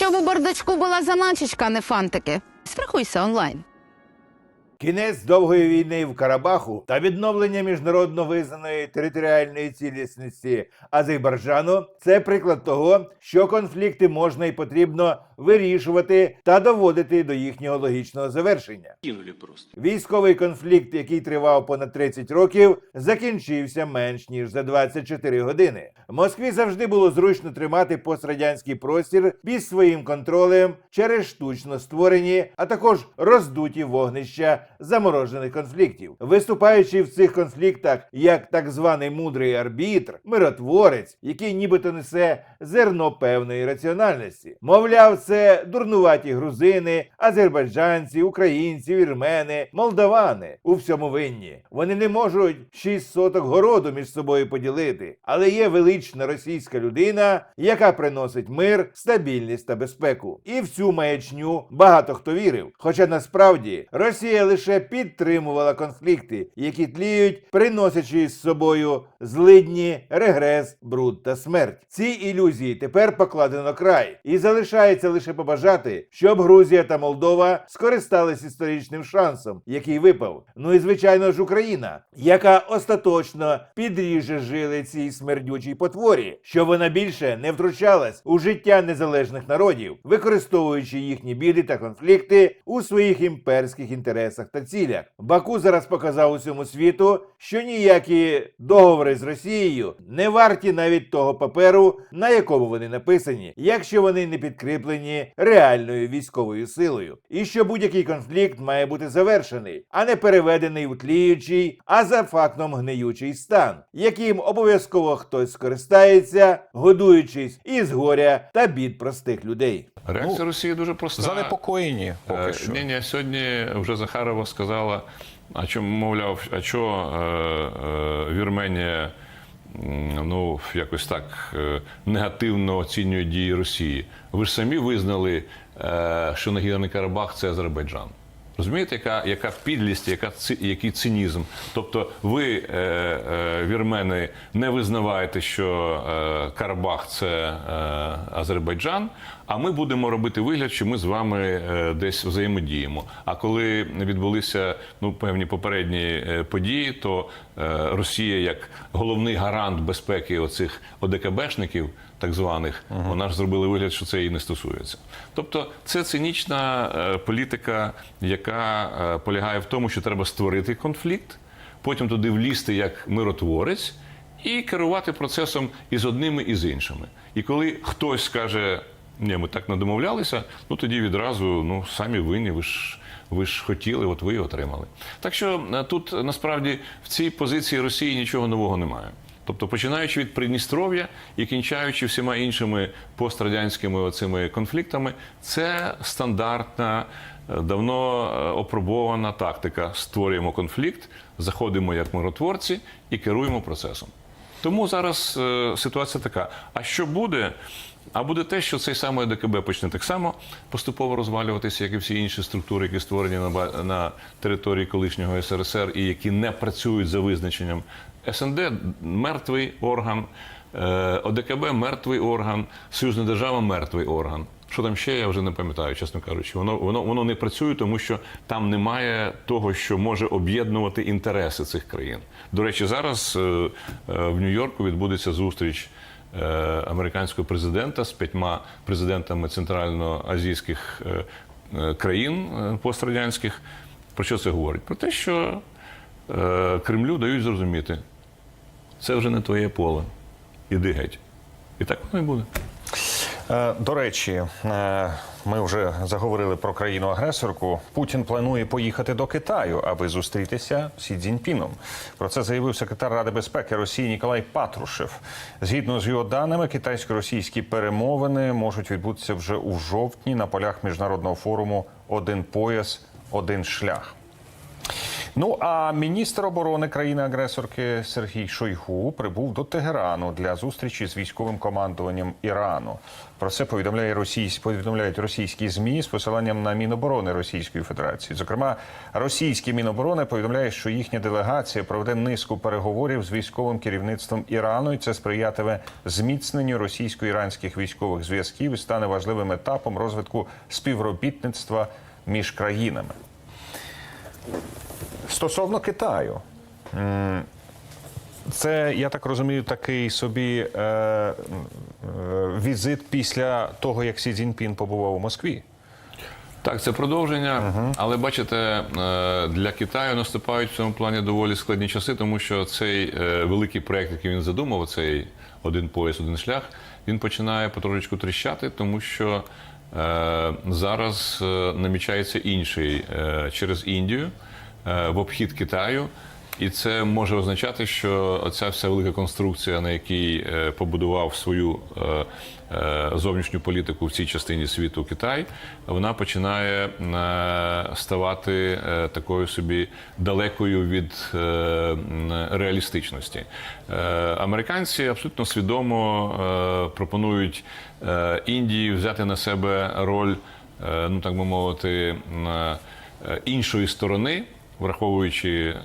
Щоб у бардачку була заначечка, а не фантики. Страхуйся онлайн. Кінець довгої війни в Карабаху та відновлення міжнародно визнаної територіальної цілісності Азербайджану це приклад того, що конфлікти можна і потрібно вирішувати та доводити до їхнього логічного завершення. кинули просто. Військовий конфлікт, який тривав понад 30 років, закінчився менш ніж за 24 години. Москві завжди було зручно тримати пострадянський простір під своїм контролем через штучно створені, а також роздуті вогнища заморожених конфліктів, виступаючи в цих конфліктах як так званий мудрий арбітр, миротворець, який нібито несе зерно певної раціональності. Мовляв, це дурнуваті грузини, азербайджанці, українці, вірмени, молдавани у всьому винні. Вони не можуть шість соток городу між собою поділити, але є велична російська людина, яка приносить мир, стабільність та безпеку. І в цю маячню багато хто вірив. Хоча насправді Росія лише підтримувала конфлікти, які тліють, приносячи з собою злидні, регрес, бруд та смерть. Ці ілюзії тепер покладено край, і залишається лише побажати, щоб Грузія та Молдова скористались історичним шансом, який випав. Ну і звичайно ж Україна, яка остаточно підріже жили цій смердючій потворі, щоб вона більше не втручалась у життя незалежних народів, використовуючи їхні біди та конфлікти у своїх імперських інтересах та цілях. Баку зараз показав усьому світу, що ніякі договори з Росією не варті навіть того паперу, на якому вони написані, якщо вони не підкріплені реальною військовою силою, і що будь-який конфлікт має бути завершений, а не переведений у тліючий, а за фактом гниючий стан, яким обов'язково хтось скористається, годуючись із горя та бід простих людей. Реакція Ну, Росії дуже проста. Занепокоєні поки що. Ні, ні, сьогодні вже Захарова сказала, а чому, мовляв, а що е, е, Вірменія ну, якось так е, негативно оцінює дії Росії. Ви ж самі визнали, е, що Нагірний Карабах це Азербайджан. Розумієте, яка, яка підлість, яка, який цинізм? Тобто ви, е, е, вірмени, не визнаваєте, що е, Карабах це е, Азербайджан, а ми будемо робити вигляд, що ми з вами е, десь взаємодіємо. А коли відбулися ну, певні попередні е, події, то е, Росія, як головний гарант безпеки оцих ОДКБшників, так званих, вона ж зробила вигляд, що це її не стосується. Тобто, це цинічна е, політика, яка е, полягає в тому, що треба створити конфлікт, потім туди влізти як миротворець і керувати процесом і з одними, і з іншими. І коли хтось скаже, ні, ми так не домовлялися, ну тоді відразу ну самі винні, ви ж. Ви ж хотіли, от ви і отримали. Так що е, тут насправді в цій позиції Росії нічого нового немає. Тобто, починаючи від Придністров'я і кінчаючи всіма іншими пострадянськими оцими конфліктами, це стандартна, е, давно е, опробована тактика. Створюємо конфлікт, заходимо як миротворці і керуємо процесом. Тому зараз е, ситуація така. А що буде? А буде те, що цей самий ДКБ почне так само поступово розвалюватися, як і всі інші структури, які створені на, на території колишнього СРСР і які не працюють за визначенням. СНД мертвий орган, е, ОДКБ мертвий орган, Союзна держава мертвий орган. Що там ще, я вже не пам'ятаю, чесно кажучи. Воно, воно, воно не працює, тому що там немає того, що може об'єднувати інтереси цих країн. До речі, зараз е, е, в Нью-Йорку відбудеться зустріч американського президента з п'ятьма президентами центральноазійських е, е, країн е, пострадянських. Про що це говорить? Про те, що е, Кремлю дають зрозуміти, це вже не твоє поле. Іди геть. І так воно і буде. Е, До речі, е, ми вже заговорили про країну-агресорку. Путін планує поїхати до Китаю, аби зустрітися з Сі Цзіньпіном. Про це заявив секретар Ради безпеки Росії Ніколай Патрушев. Згідно з його даними, китайсько-російські перемовини можуть відбутися вже у жовтні на полях міжнародного форуму Один пояс, один шлях. Ну а міністр оборони країни-агресорки Сергій Шойгу прибув до Тегерану для зустрічі з військовим командуванням Ірану. Про це повідомляє російсь... повідомляють російські змі з посиланням на Міноборони Російської Федерації. Зокрема, російські Міноборони повідомляє, що їхня делегація проведе низку переговорів з військовим керівництвом Ірану, і це сприятиме зміцненню російсько-іранських військових зв'язків і стане важливим етапом розвитку співробітництва між країнами. Стосовно Китаю, це, я так розумію, такий собі е, е, візит після того, як Сі Цзіньпін побував у Москві. Так, це продовження, але бачите, е, для Китаю наступають в цьому плані доволі складні часи, тому що цей е, великий проект, який він задумав, цей один пояс, один шлях, він починає потрошечку тріщати, тому що е, зараз е, намічається інший е, через Індію в обхід Китаю. І це може означати, що ця вся велика конструкція, на якій е, побудував свою е, е, зовнішню політику в цій частині світу Китай, вона починає е, ставати е, такою собі далекою від е, реалістичності. Е, Американці абсолютно свідомо е, пропонують е, Індії взяти на себе роль, е, ну так би мовити, е, іншої сторони враховуючи е,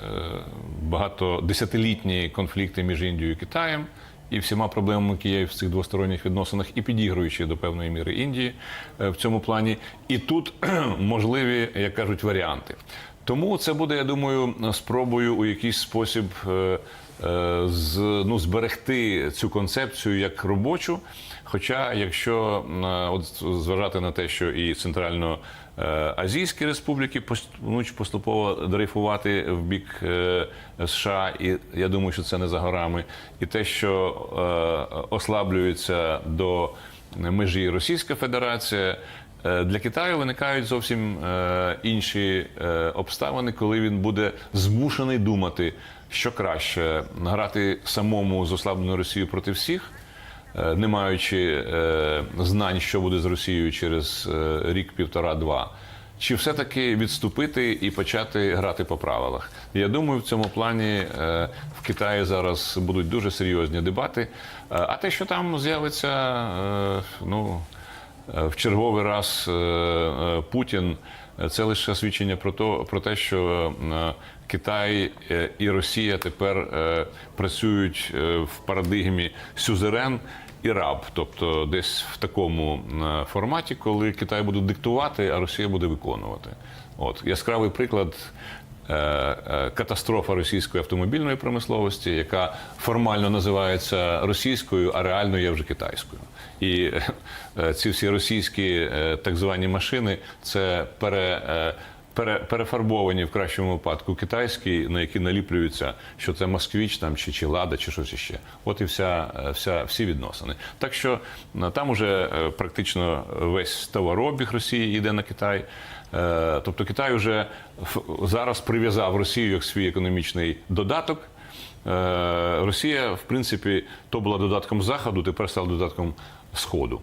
багато десятилітні конфлікти між Індією і Китаєм і всіма проблемами, які є в цих двосторонніх відносинах, і підігруючи до певної міри Індії е, в цьому плані. І тут можливі, як кажуть, варіанти. Тому це буде, я думаю, спробою у якийсь спосіб. е, е, з, ну, зберегти цю концепцію як робочу. Хоча, якщо е, от зважати на те, що і центральноазійські республіки поступово дрейфувати в бік США, і я думаю, що це не за горами, і те, що ослаблюється до межі Російська Федерація. Е, Для Китаю виникають зовсім е, інші е, обставини, коли він буде змушений думати, що краще грати самому з ослабленою Росією проти всіх, не маючи знань, що буде з Росією через рік, півтора-два. Чи все-таки відступити і почати грати по правилах? Я думаю, в цьому плані в Китаї зараз будуть дуже серйозні дебати. А те, що там з'явиться, ну в черговий раз е, е, Путін. е, Це лише свідчення про то, про те, що е, Китай е, і Росія тепер е, працюють е, в парадигмі сюзерен і раб, тобто десь в такому е, форматі, коли Китай буде диктувати, а Росія буде виконувати. От яскравий приклад. Е, е, Катастрофа російської автомобільної промисловості, яка формально називається російською, а реально є вже китайською. І е, ці всі російські так звані машини це пере, пере, перефарбовані в кращому випадку китайські, на які наліплюються, що це москвіч там чи, чи лада, чи щось іще. От і вся, е, вся всі відносини. Так що там уже е, практично весь товарообіг Росії йде на Китай. Е, Тобто Китай вже зараз прив'язав Росію як свій економічний додаток. Росія, в принципі, то була додатком заходу, тепер стала додатком сходу.